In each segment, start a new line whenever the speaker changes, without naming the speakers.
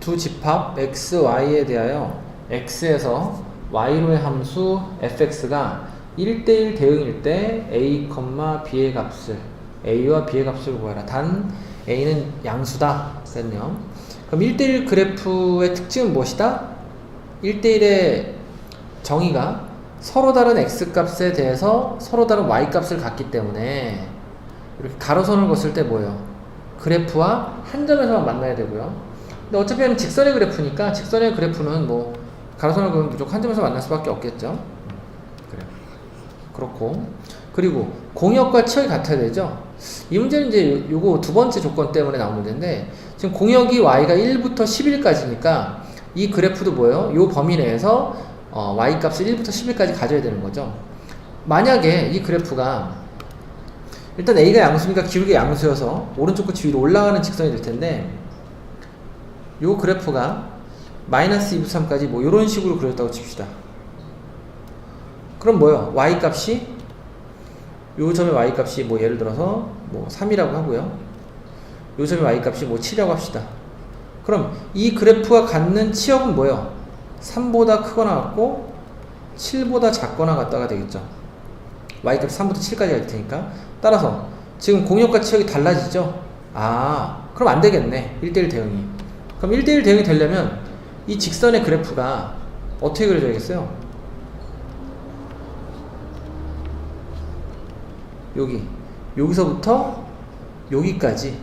두 집합 x, y에 대하여 x에서 y로의 함수 fx가 1대1 대응일 때 a, b의 값을 a와 b의 값을 구하라. 단 a는 양수다. 그랬네요. 그럼 1대1 그래프의 특징은 무엇이다? 1대1의 정의가 서로 다른 x 값에 대해서 서로 다른 y 값을 갖기 때문에 이렇게 가로선을 걷을 때 뭐예요? 그래프와 한 점에서만 만나야 되고요. 근데 어차피 직선의 그래프니까 직선의 그래프는 뭐 가로선을 그으면 무조건 한 점에서 만날 수밖에 없겠죠. 그래요. 그렇고 그리고 공역과 치역이 같아야 되죠. 이 문제는 이제 요거 두 번째 조건 때문에 나온 문제인데 지금 공역이 y가 1부터 11까지니까 이 그래프도 뭐예요? 요 범위 내에서 어, y 값을 1부터 10일까지 가져야 되는 거죠. 만약에 이 그래프가 일단 a가 양수니까 기울기 양수여서 오른쪽 끝이 위로 올라가는 직선이 될 텐데 요 그래프가 마이너스 2부터 3까지 뭐 이런 식으로 그렸다고 칩시다. 그럼 뭐요? y 값이 요 점의 y 값이 뭐 예를 들어서 뭐 3이라고 하고요. 요 점의 y 값이 뭐 7이라고 합시다. 그럼 이 그래프가 갖는 치역은 뭐예요? 3보다 크거나 같고 7보다 작거나 같다가 되겠죠. y값 3부터 7까지 갈 테니까 따라서 지금 공역과 치역이 달라지죠. 아 그럼 안 되겠네. 1대1 대응이. 그럼 1대1 대응이 되려면 이 직선의 그래프가 어떻게 그려져야겠어요? 여기 여기서부터 여기까지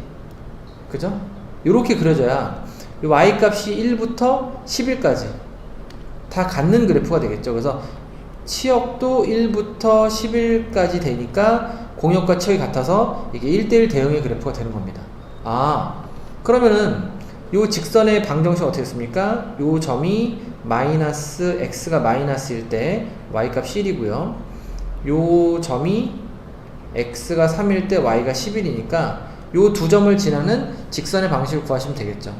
그죠? 이렇게 그려져야 이 y값이 1부터 10일까지 다 갖는 그래프가 되겠죠. 그래서 치역도 1부터 10일까지 되니까 공역과 치역이 같아서 이게 1대1 대응의 그래프가 되는 겁니다. 아, 그러면은 요 직선의 방정식 어떻게 됐습니까? 요 점이 마이너스 x가 마이너스일 때 y값 1이고요. 요 점이 x가 3일 때 y가 11이니까 요 두 점을 지나는 직선의 방식을 구하시면 되겠죠.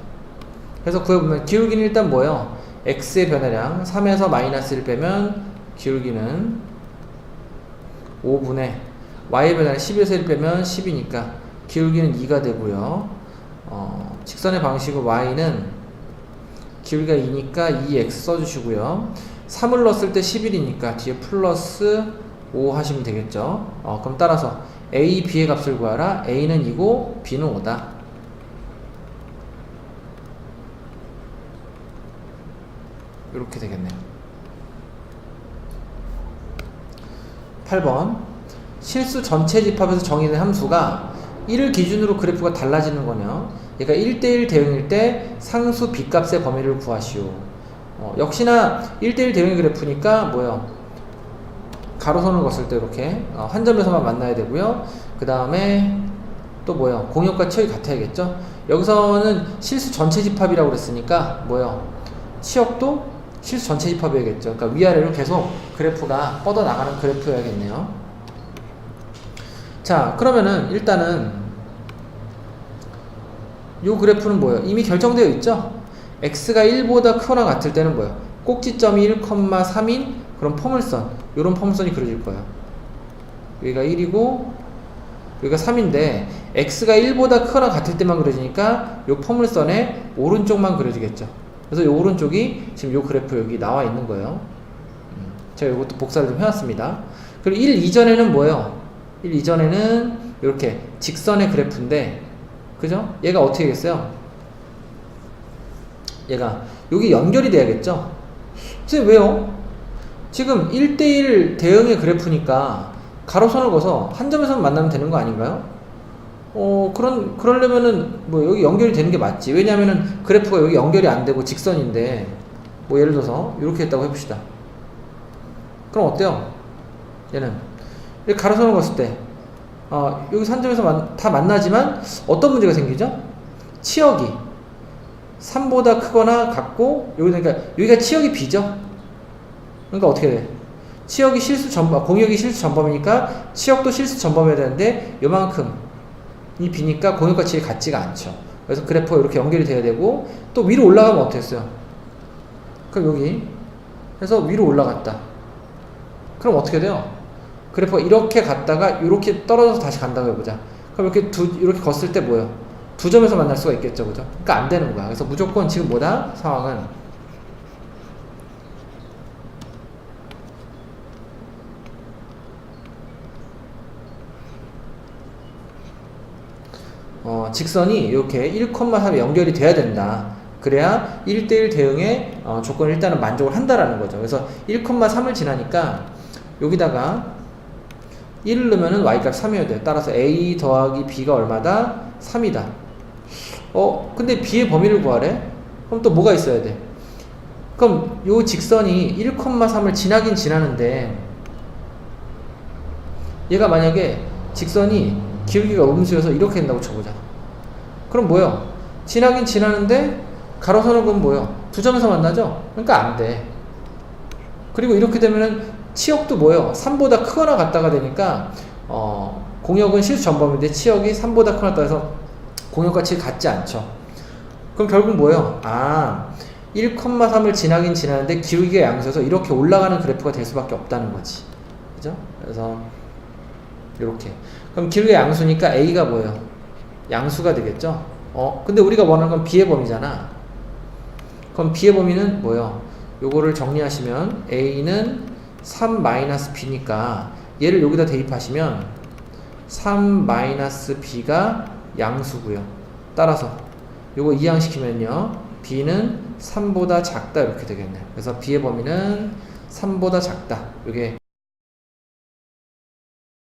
그래서 구해보면 기울기는 일단 뭐예요? x의 변화량 3에서 마이너스 1 빼면 기울기는 5분의 y의 변화량 10에서 1 빼면 10이니까 기울기는 2가 되고요. 어, 직선의 방식으로 y는 기울기가 2니까 2x 써주시고요. 3을 넣었을 때 11이니까 뒤에 플러스 5 하시면 되겠죠. 어, 그럼 따라서 a, b의 값을 구하라. a는 2고 b는 5다. 이렇게 되겠네요. 8번 실수 전체 집합에서 정의된 함수가 1을 기준으로 그래프가 달라지는 거냐 얘가 1대1 대응일 때 상수 b값의 범위를 구하시오. 어, 역시나 1대1 대응의 그래프니까 뭐요? 가로선을 걷을 때 이렇게 어, 한 점에서만 만나야 되고요. 그 다음에 또 뭐요? 공역과 치역이 같아야겠죠? 여기서는 실수 전체 집합이라고 그랬으니까 뭐요? 치역도 실수 전체 집합이어야겠죠. 그러니까 위아래로 계속 그래프가 뻗어 나가는 그래프여야겠네요. 자, 그러면은 일단은 요 그래프는 뭐예요? 이미 결정되어 있죠? x가 1보다 크거나 같을 때는 뭐예요? 꼭지점이 1,3인 그런 포물선, 요런 포물선이 그려질 거예요. 여기가 1이고 여기가 3인데 x가 1보다 크거나 같을 때만 그려지니까 요 포물선의 오른쪽만 그려지겠죠. 그래서 이 오른쪽이 지금 이 그래프 여기 나와 있는 거예요. 음, 제가 이것도 복사를 좀 해왔습니다. 그리고 1 이전에는 뭐예요? 1 이전에는 이렇게 직선의 그래프인데, 그죠? 얘가 어떻게 되겠어요? 얘가 여기 연결이 돼야겠죠? 선생님 왜요? 지금 1대1 대응의 그래프니까 가로선을 그어서 한 점에서 만나면 되는 거 아닌가요? 어, 그런, 그러려면은, 뭐, 여기 연결이 되는 게 맞지. 왜냐면은, 그래프가 여기 연결이 안 되고 직선인데, 뭐, 예를 들어서, 이렇게 했다고 해봅시다. 그럼 어때요? 얘는. 가로선을 그었을 때, 어, 여기 산점에서 만, 다 만나지만, 어떤 문제가 생기죠? 치역이 3보다 크거나 같고, 여기, 그러니까, 여기가 치역이 B죠? 그러니까 어떻게 돼? 치역이 실수 전범, 공역이 실수 전범이니까, 치역도 실수 전범이어야 되는데, 요만큼, 이 비니까 공역과 질이 같지가 않죠. 그래서 그래프가 이렇게 연결이 돼야 되고 또 위로 올라가면 어떻게 했어요? 그럼 여기 해서 위로 올라갔다. 그럼 어떻게 돼요? 그래프가 이렇게 갔다가 이렇게 떨어져서 다시 간다고 해보자. 그럼 이렇게 두 이렇게 걷을 때 뭐예요? 두 점에서 만날 수가 있겠죠, 그죠? 그러니까 안 되는 거야. 그래서 무조건 지금 뭐다? 상황은 어, 직선이 이렇게 1,3에 연결이 돼야 된다. 그래야 1대1 대응의 어, 조건을 일단은 만족을 한다라는 거죠. 그래서 1,3을 지나니까 여기다가 1을 넣으면 y값 3이어야 돼요. 따라서 a 더하기 b가 얼마다? 3이다. 어, 근데 b의 범위를 구하래? 그럼 또 뭐가 있어야 돼? 그럼 요 직선이 1,3을 지나긴 지나는데 얘가 만약에 직선이 기울기가 음수여서 이렇게 된다고 쳐보자. 그럼 뭐요? 지나긴 지나는데 가로선은 그럼 뭐요? 두 점에서 만나죠? 그러니까 안 돼. 그리고 이렇게 되면은 치역도 뭐요? 3보다 크거나 같다가 되니까 어, 공역은 실수 전범인데 치역이 3보다 크거나 해서 공역과 치 같지 않죠. 그럼 결국 뭐예요? 아, 1,3을 지나긴 지나는데 기울기가 양수여서 이렇게 올라가는 그래프가 될 수밖에 없다는 거지. 그죠? 그래서 이렇게. 그럼 기울기가 양수니까 A가 뭐예요? 양수가 되겠죠? 어, 근데 우리가 원하는 건 B의 범위잖아. 그럼 B의 범위는 뭐예요? 요거를 정리하시면 A는 3-B니까 얘를 여기다 대입하시면 3-B가 양수고요. 따라서 요거 이항시키면요. B는 3보다 작다 이렇게 되겠네요. 그래서 B의 범위는 3보다 작다. 이게